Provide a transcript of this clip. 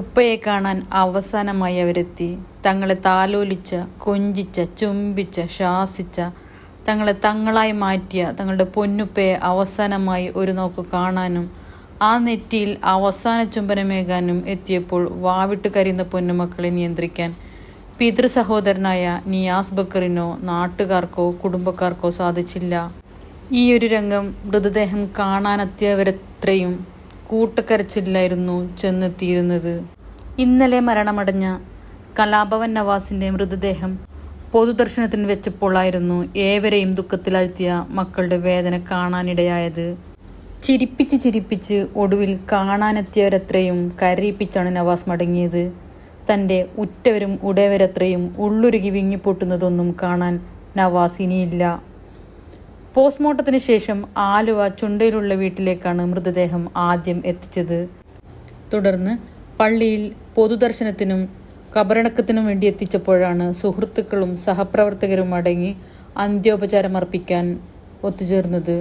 ഉപ്പയെ കാണാൻ അവസാനമായി അവരെത്തി. തങ്ങളെ താലോലിച്ച കൊഞ്ചിച്ച ചുംബിച്ച ശാസിച്ച തങ്ങളെ തങ്ങളായി മാറ്റിയ തങ്ങളുടെ പൊന്നുപ്പയെ അവസാനമായി ഒരു നോക്ക് കാണാനും ആ നെറ്റിയിൽ അവസാന ചുംബനമേകാനും എത്തിയപ്പോൾ വാവിട്ട് കരിയുന്ന പൊന്നുമക്കളെ നിയന്ത്രിക്കാൻ പിതൃ സഹോദരനായ നിയാസ് ബക്കറിനോ നാട്ടുകാർക്കോ കുടുംബക്കാർക്കോ സാധിച്ചില്ല. ഈ ഒരു രംഗം മൃതദേഹം കാണാനെത്തിയവരത്രയും കൂട്ടക്കരച്ചില്ലായിരുന്നു ചെന്നെത്തിയിരുന്നത്. ഇന്നലെ മരണമടഞ്ഞ കലാഭവൻ നവാസിന്റെ മൃതദേഹം പൊതുദർശനത്തിന് വെച്ചപ്പോഴായിരുന്നു ഏവരെയും ദുഃഖത്തിലാഴ്ത്തിയ മക്കളുടെ വേദന കാണാനിടയായത്. ചിരിപ്പിച്ച് ചിരിപ്പിച്ച് ഒടുവിൽ കാണാനെത്തിയവരത്രയും കരയിപ്പിച്ചാണ് നവാസ് മടങ്ങിയത്. തന്റെ ഉറ്റവരും ഉടയവരത്രയും ഉള്ളുരുകി വിങ്ങിപ്പൊട്ടുന്നതൊന്നും കാണാൻ നവാസ് ഇനിയില്ല. പോസ്റ്റ്മോർട്ടത്തിന് ശേഷം ആലുവ ചുണ്ടയിലുള്ള വീട്ടിലേക്കാണ് മൃതദേഹം ആദ്യം എത്തിച്ചത്. തുടർന്ന് പള്ളിയിൽ പൊതുദർശനത്തിനും കബറടക്കത്തിനും വേണ്ടി എത്തിച്ചപ്പോഴാണ് സുഹൃത്തുക്കളും സഹപ്രവർത്തകരും അടങ്ങി അന്ത്യോപചാരം അർപ്പിക്കാൻ ഒത്തുചേർന്നത്.